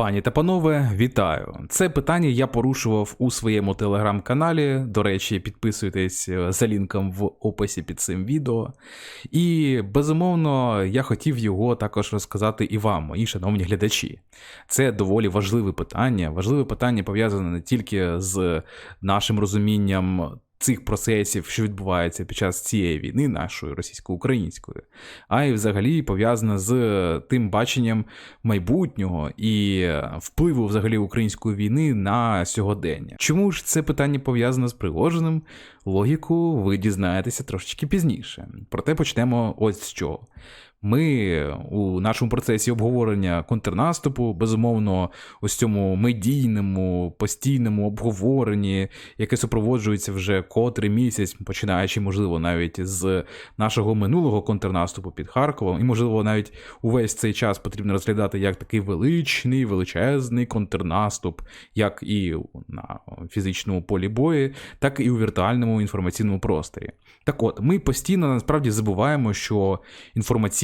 Пані та панове, вітаю! Це питання я порушував у своєму телеграм-каналі. До речі, підписуйтесь е, за лінком в описі під цим відео. І безумовно, я хотів його також розказати і вам, мої шановні глядачі. Це доволі важливе питання. Важливе питання пов'язане не тільки з нашим розумінням. Цих процесів, що відбуваються під час цієї війни, нашої російсько-української, а й взагалі пов'язане з тим баченням майбутнього і впливу взагалі української війни на сьогодення. Чому ж це питання пов'язане з Пригожиним? Логіку ви дізнаєтеся трошечки пізніше. Проте почнемо ось з чого. Ми у нашому процесі обговорення контрнаступу, безумовно, ось цьому медійному постійному обговоренні, яке супроводжується вже котрий місяць, починаючи, можливо, навіть з нашого минулого контрнаступу під Харковом, і, можливо, навіть увесь цей час потрібно розглядати як такий величний, величезний контрнаступ, як і на фізичному полі бою, так і у віртуальному інформаційному просторі. Так от, ми постійно насправді забуваємо, що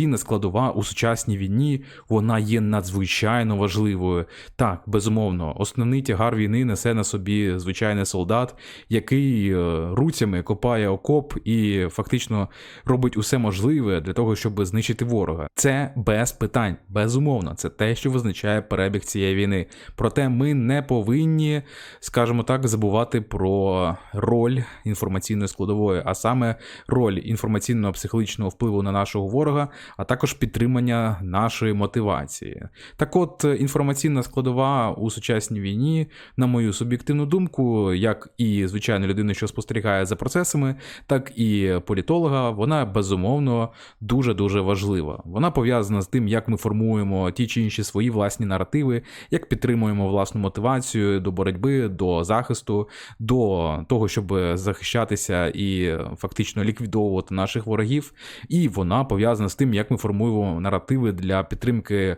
інформаційна складова у сучасній війні вона є надзвичайно важливою. Так, безумовно, основний тягар війни несе на собі звичайний солдат, який е, руцями копає окоп і фактично робить усе можливе для того, щоб знищити ворога. Це без питань, безумовно, це те, що визначає перебіг цієї війни. Проте ми не повинні, скажімо так, забувати про роль інформаційної складової, а саме роль інформаційного психологічного впливу на нашого ворога, а також підтримання нашої мотивації. Так от, інформаційна складова у сучасній війні, на мою суб'єктивну думку, як і звичайна людина, що спостерігає за процесами, так і політолога, вона безумовно дуже дуже важлива. Вона пов'язана з тим, як ми формуємо ті чи інші свої власні наративи, як підтримуємо власну мотивацію до боротьби, до захисту, до того, щоб захищатися і фактично ліквідовувати наших ворогів. І вона пов'язана з тим, як ми формуємо наративи для підтримки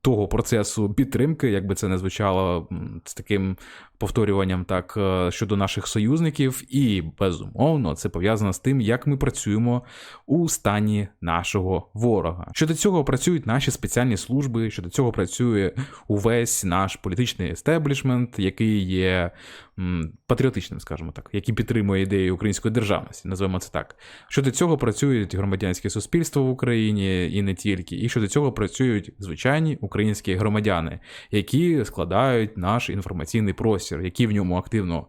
того процесу підтримки, як би це не звучало з таким повторюванням так е, щодо наших союзників, і безумовно це пов'язано з тим, як ми працюємо у стані нашого ворога. Щодо цього працюють наші спеціальні служби, щодо цього працює увесь наш політичний естеблішмент, який є патріотичним, скажімо так, який підтримує ідеї української державності, називаємо це так. Щодо цього працюють громадянське суспільство в Україні і не тільки, і щодо цього працюють звичайні українські громадяни, які складають наш інформаційний простір, які в ньому активно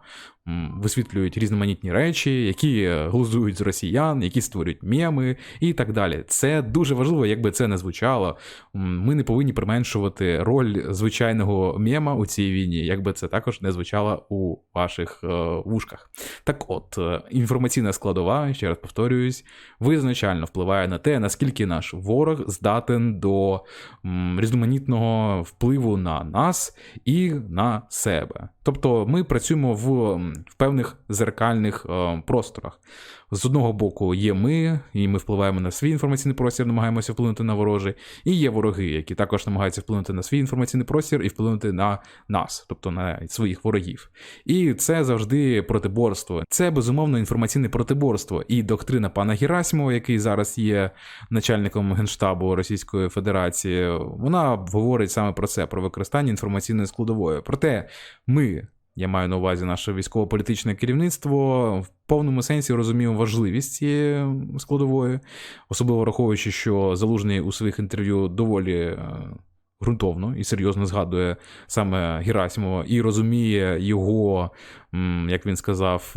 висвітлюють різноманітні речі, які глузують з росіян, які створюють меми і так далі. Це дуже важливо, якби це не звучало. Ми не повинні применшувати роль звичайного мема у цій війні, якби це також не звучало у ваших е, вушках. Так от, е, інформаційна складова, ще раз повторююсь, визначально впливає на те, наскільки наш ворог здатен до різноманітного впливу на нас і на себе. Тобто ми працюємо в в певних зеркальних е, просторах. З одного боку є ми, і ми впливаємо на свій інформаційний простір, намагаємося вплинути на ворожий, і є вороги, які також намагаються вплинути на свій інформаційний простір і вплинути на нас, тобто на своїх ворогів. І це завжди протиборство. Це безумовно інформаційне протиборство. І доктрина пана Герасимова, який зараз є начальником генштабу Російської Федерації, вона говорить саме про це: про використання інформаційної складової. Проте ми. Я маю на увазі наше військово-політичне керівництво в повному сенсі розуміємо важливість цієї складової, особливо враховуючи, що залужний у своїх інтерв'ю доволі грунтовно ґрунтовно і серйозно згадує саме Герасимова і розуміє його, як він сказав.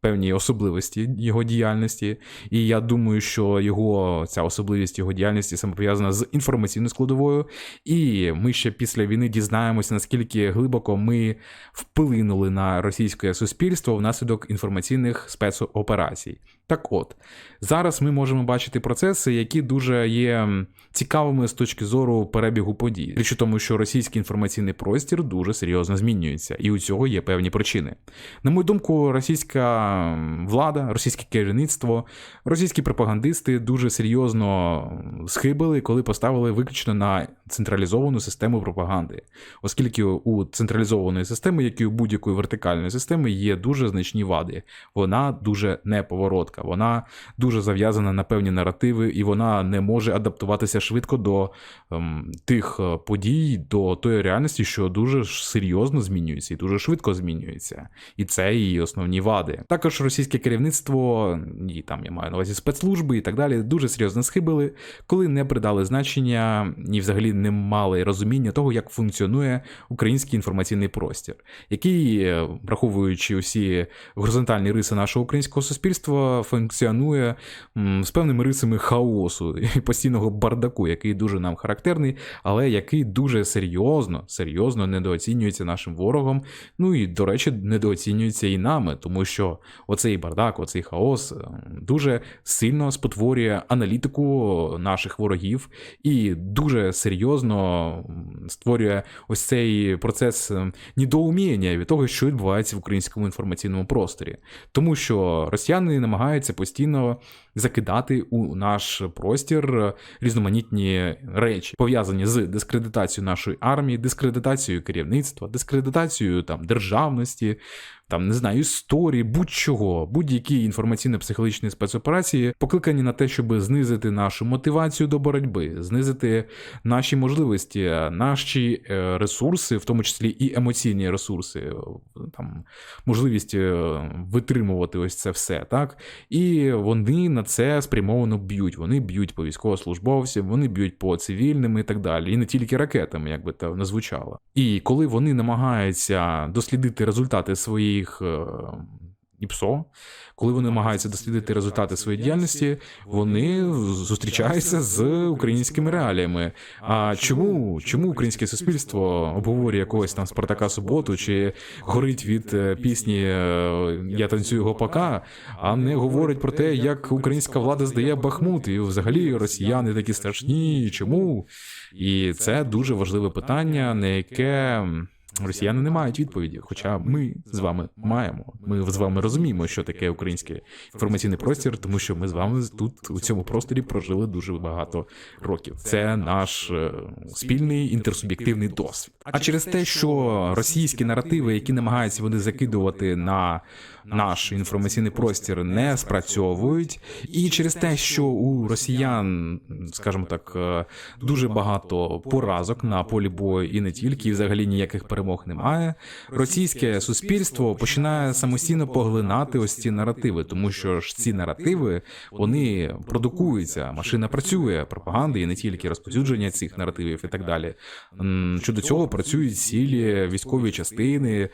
Певні особливості його діяльності, і я думаю, що його ця особливість його діяльності саме пов'язана з інформаційною складовою. І ми ще після війни дізнаємося, наскільки глибоко ми вплинули на російське суспільство внаслідок інформаційних спецоперацій. Так от, зараз ми можемо бачити процеси, які дуже є цікавими з точки зору перебігу подій. Річ у тому, що російський інформаційний простір дуже серйозно змінюється, і у цього є певні причини. На мою думку, російська влада, російське керівництво, російські пропагандисти дуже серйозно схибили, коли поставили виключно на централізовану систему пропаганди, оскільки у централізованої системи, як і у будь-якої вертикальної системи, є дуже значні вади. Вона дуже неповоротка коротка. Вона дуже зав'язана на певні наративи, і вона не може адаптуватися швидко до ем, тих е, подій, до тої реальності, що дуже серйозно змінюється і дуже швидко змінюється. І це її основні вади. Також російське керівництво, і там я маю на увазі спецслужби і так далі, дуже серйозно схибили, коли не придали значення і взагалі не мали розуміння того, як функціонує український інформаційний простір, який, е, враховуючи усі горизонтальні риси нашого українського суспільства, функціонує з певними рисами хаосу і постійного бардаку, який дуже нам характерний, але який дуже серйозно, серйозно недооцінюється нашим ворогом. Ну і, до речі, недооцінюється і нами, тому що оцей бардак, оцей хаос е, дуже сильно спотворює аналітику наших ворогів і дуже серйозно створює ось цей процес е, недоуміння від того, що відбувається в українському інформаційному просторі, тому що росіяни намагаються постійно закидати у наш простір різноманітні речі, пов'язані з дискредитацією нашої армії, дискредитацією керівництва, дискредитацією там державності. Там не знаю, історії, будь-чого, будь-які інформаційно-психологічні спецоперації покликані на те, щоб знизити нашу мотивацію до боротьби, знизити наші можливості, наші е, ресурси, в тому числі і емоційні ресурси, е, там можливість е, витримувати ось це все, так і вони на це спрямовано б'ють. Вони б'ють по військовослужбовцям, вони б'ють по цивільним і так далі, і не тільки ракетами, як би це не звучало. І коли вони намагаються дослідити результати своїх е, ІПСО, коли вони намагаються дослідити результати своєї діяльності, вони зустрічаються з українськими реаліями. А чому чому українське суспільство обговорює якогось там Спартака Суботу чи горить від е, пісні е, Я танцюю гопака, а не говорить про те, як українська влада здає Бахмут, і взагалі росіяни такі страшні. Чому? І це дуже важливе питання, на яке. Росіяни не мають відповіді, хоча ми з вами маємо. Ми з вами розуміємо, що таке український інформаційний простір, тому що ми з вами тут у цьому просторі прожили дуже багато років. Це наш е, спільний інтерсуб'єктивний досвід. А через те, що російські наративи, які намагаються вони закидувати на наш інформаційний простір, не спрацьовують, і через те, що у росіян, скажімо так, е, дуже багато поразок на полі бою і не тільки, і взагалі ніяких перемог немає. Російське суспільство починає самостійно поглинати ось ці наративи, тому що ж ці наративи вони продукуються, машина працює, пропаганда і не тільки розповсюдження цих наративів і так далі. Щодо цього працюють цілі військові частини.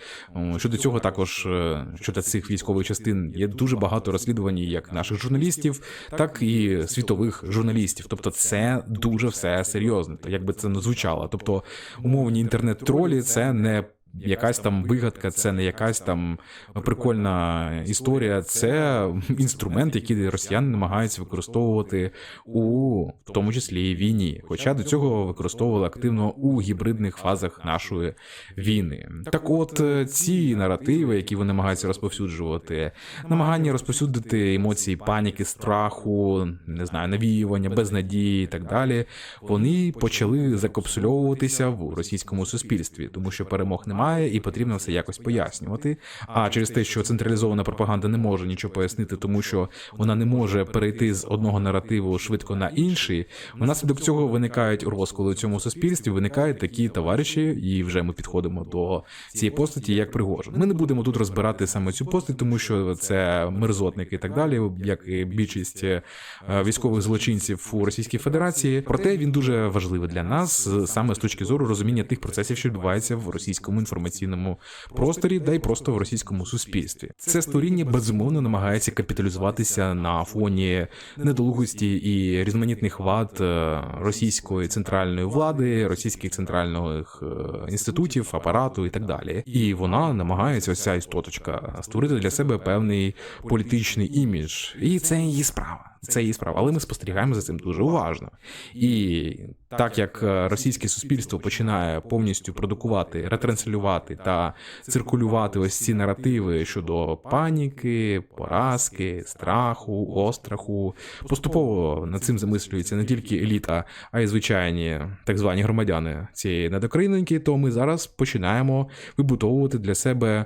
Щодо цього також е, щодо цих військових частин є дуже багато розслідувань як наших журналістів, так і світових журналістів. Тобто, це дуже все серйозно, як би це не звучало. Тобто, умовні інтернет-тролі це не. Якась там вигадка, це не якась там прикольна історія, це інструмент, який росіяни намагаються використовувати у в тому числі війні. Хоча до цього використовували активно у гібридних фазах нашої війни. Так, от е, ці наративи, які вони намагаються розповсюджувати, намагання розповсюдити емоції паніки, страху, не знаю, навіювання, безнадії і так далі. Вони почали закапсульовуватися в російському суспільстві, тому що перемог немає і потрібно все якось пояснювати. А через те, що централізована пропаганда не може нічого пояснити, тому що вона не може перейти з одного наративу швидко на інший. Внаслідок цього виникають розколи у цьому суспільстві. Виникають такі товариші, і вже ми підходимо до цієї постаті, як Пригожин. Ми не будемо тут розбирати саме цю постать, тому що це мерзотник і так далі, як і більшість е, військових злочинців у Російській Федерації. Проте він дуже важливий для нас саме з точки зору розуміння тих процесів, що відбуваються в російському інформаційному просторі, да й просто в російському суспільстві. Це створіння безумовно намагається капіталізуватися на фоні недолугості і різноманітних вад е, російської центральної влади, російських центральних е, інститутів, апарату і так далі. І вона намагається ось ця істоточка створити для себе певний політичний імідж, і це її справа. Це її справа. Але ми спостерігаємо за цим дуже уважно. І так як е, російське суспільство починає повністю продукувати, ретранслювати та циркулювати ось ці наративи щодо паніки, поразки, страху, остраху, поступово над цим замислюється не тільки еліта, а й звичайні так звані громадяни цієї недокраїноньки, то ми зараз починаємо вибудовувати для себе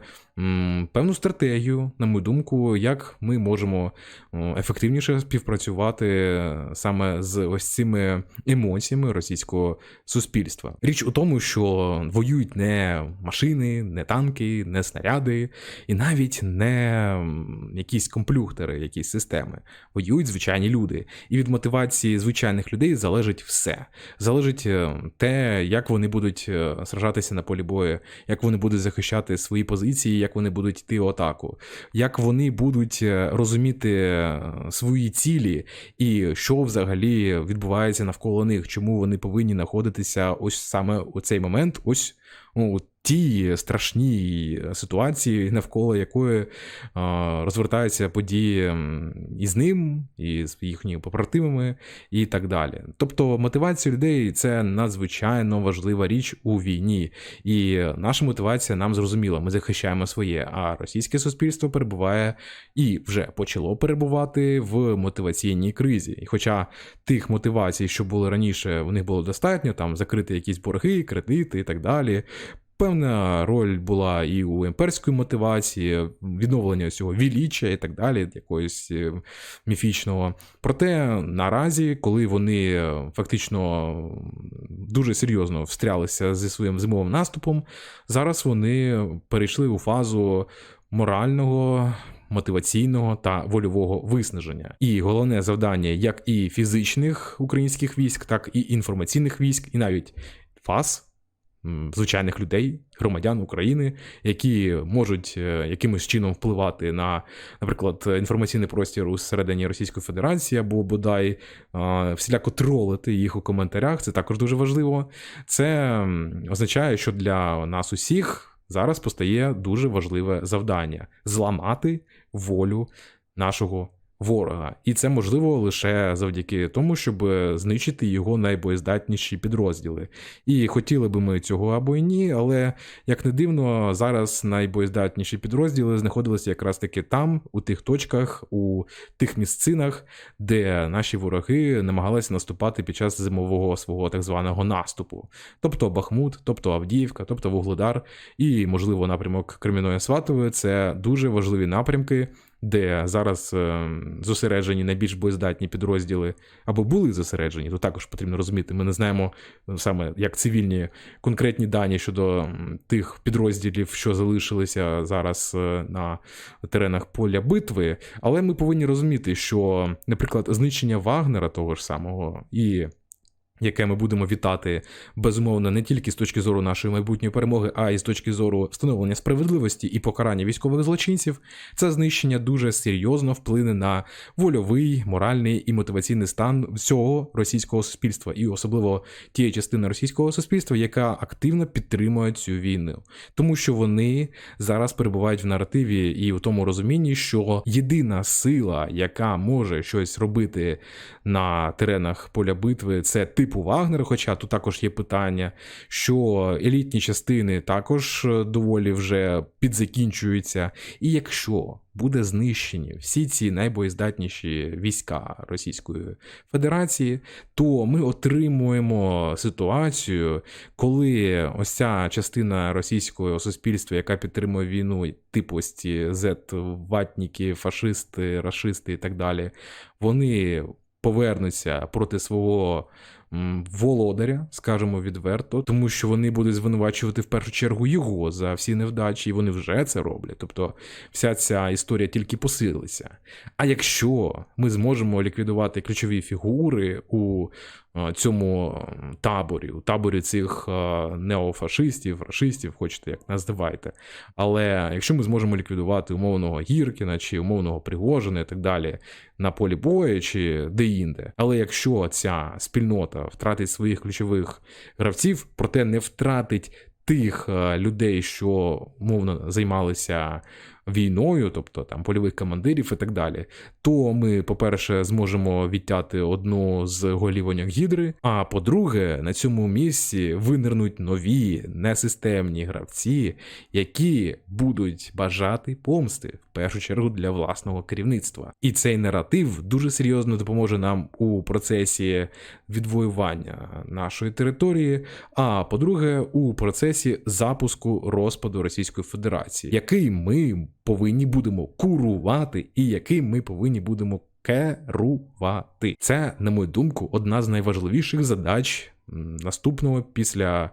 певну стратегію, на мою думку, як ми можемо ефективніше співпрацювати саме з ось цими емоціями російського суспільства. Річ у тому, що воюють не машини, не танки, не снаряди, і навіть не якісь комплюхтери, якісь системи. Воюють звичайні люди. І від мотивації звичайних людей залежить все. Залежить е, те, як вони будуть е, сражатися на полі бою, як вони будуть захищати свої позиції як вони будуть йти в атаку, як вони будуть е, розуміти е, свої цілі і що взагалі відбувається навколо них, чому вони повинні знаходитися ось саме у цей момент, ось у тій страшній ситуації, навколо якої розвертаються події і з ним, і з їхніми побратимами, і так далі. Тобто мотивація людей це надзвичайно важлива річ у війні, і наша мотивація нам зрозуміла. Ми захищаємо своє, а російське суспільство перебуває і вже почало перебувати в мотиваційній кризі. І хоча тих мотивацій, що були раніше, в них було достатньо, там закрити якісь борги, кредити і так далі. Певна роль була і у імперської мотивації, відновлення цього віліччя і так далі, якогось е, міфічного. Проте наразі, коли вони фактично дуже серйозно встрялися зі своїм зимовим наступом, зараз вони перейшли у фазу морального. Мотиваційного та вольового виснаження, і головне завдання як і фізичних українських військ, так і інформаційних військ, і навіть ФАС звичайних людей, громадян України, які можуть е, якимось чином впливати на, наприклад, інформаційний простір у середині Російської Федерації або бодай всіляко тролити їх у коментарях. Це також дуже важливо. Це означає, що для нас усіх. Зараз постає дуже важливе завдання зламати волю нашого ворога, і це можливо лише завдяки тому, щоб знищити його найбоєздатніші підрозділи. І хотіли би ми цього або й ні, але як не дивно, зараз найбоєздатніші підрозділи знаходилися якраз таки там, у тих точках, у тих місцинах, де наші вороги намагалися наступати під час зимового свого так званого наступу, тобто Бахмут, тобто Авдіївка, тобто Вугледар, і можливо напрямок Креміної Сватової це дуже важливі напрямки де зараз е, зосереджені найбільш боєздатні підрозділи або були зосереджені, то також потрібно розуміти. Ми не знаємо е, саме як цивільні конкретні дані щодо тих підрозділів, що залишилися зараз е, на теренах поля битви. Але ми повинні розуміти, що, наприклад, знищення Вагнера того ж самого і яке ми будемо вітати безумовно не тільки з точки зору нашої майбутньої перемоги, а й з точки зору встановлення справедливості і покарання військових злочинців, це знищення дуже серйозно вплине на вольовий, моральний і мотиваційний стан всього російського суспільства, і особливо тієї частини російського суспільства, яка активно підтримує цю війну, тому що вони зараз перебувають в наративі і в тому розумінні, що єдина сила, яка може щось робити на теренах поля битви, це ти типу Вагнера, хоча тут також є питання, що елітні частини також е, доволі вже підзакінчуються. І якщо буде знищені всі ці найбоєздатніші війська Російської Федерації, то ми отримуємо ситуацію, коли ось ця частина російського суспільства, яка підтримує війну, типу ці зет-ватніки, фашисти, рашисти і так далі, вони повернуться проти свого володаря, скажемо відверто, тому що вони будуть звинувачувати в першу чергу його за всі невдачі, і вони вже це роблять. Тобто вся ця історія тільки посилиться. А якщо ми зможемо ліквідувати ключові фігури у цьому таборі, у таборі цих е, неофашистів, рашистів, хочете як називайте. Але якщо ми зможемо ліквідувати умовного Гіркіна чи умовного Пригожина і так далі на полі бою чи де-інде, але якщо ця спільнота втратить своїх ключових гравців, проте не втратить тих е, людей, що умовно займалися війною, тобто там польових командирів і так далі, то ми, по-перше, зможемо відтяти одну з голівоньок гідри. А по-друге, на цьому місці винирнуть нові несистемні гравці, які будуть бажати помсти в першу чергу для власного керівництва. І цей наратив дуже серйозно допоможе нам у процесі відвоювання нашої території. А по-друге, у процесі запуску розпаду Російської Федерації, який ми повинні будемо курувати, і яким ми повинні будемо керувати. Це, на мою думку, одна з найважливіших задач наступного після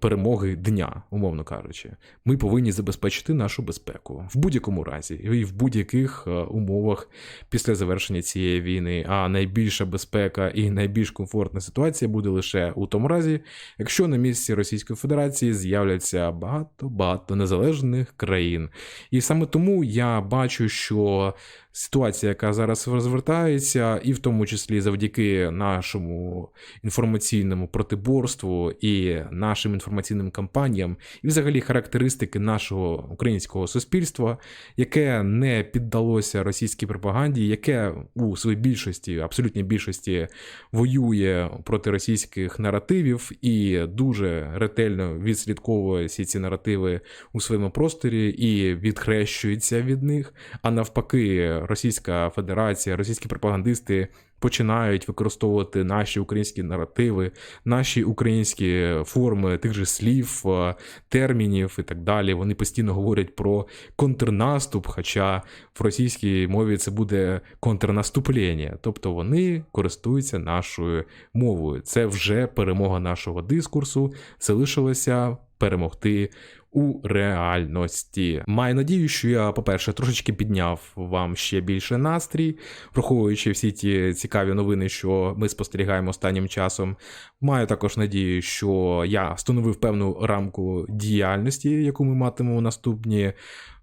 перемоги дня, умовно кажучи. Ми повинні забезпечити нашу безпеку в будь-якому разі і в будь-яких е, умовах після завершення цієї війни. А найбільша безпека і найбільш комфортна ситуація буде лише у тому разі, якщо на місці Російської Федерації з'являться багато багато незалежних країн. І саме тому я бачу, що ситуація, яка зараз розвертається, і в тому числі завдяки нашому інформаційному протиборству і нашим інформаційним кампаніям, і взагалі характеристики нашого українського суспільства, яке не піддалося російській пропаганді, яке у своїй більшості, абсолютній більшості, воює проти російських наративів і дуже ретельно відслідковує всі ці наративи у своєму просторі і відхрещується від них. А навпаки, Російська Федерація, російські пропагандисти починають використовувати наші українські наративи, наші українські форми тих же слів, е, термінів і так далі. Вони постійно говорять про контрнаступ, хоча в російській мові це буде контрнаступлення. Тобто вони користуються нашою мовою. Це вже перемога нашого дискурсу. Залишилося перемогти у реальності. Маю надію, що я, по-перше, трошечки підняв вам ще більше настрій, враховуючи всі ті цікаві новини, що ми спостерігаємо останнім часом. Маю також надію, що я встановив певну рамку діяльності, яку ми матимемо наступні.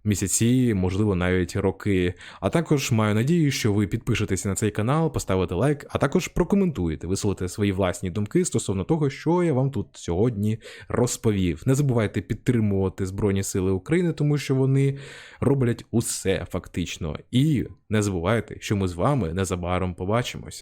Місяці, можливо, навіть роки. А також маю надію, що ви підпишетеся на цей канал, поставите лайк, а також прокоментуєте, висловите свої власні думки стосовно того, що я вам тут сьогодні розповів. Не забувайте підтримувати Збройні Сили України, тому що вони роблять усе фактично. І не забувайте, що ми з вами незабаром побачимось.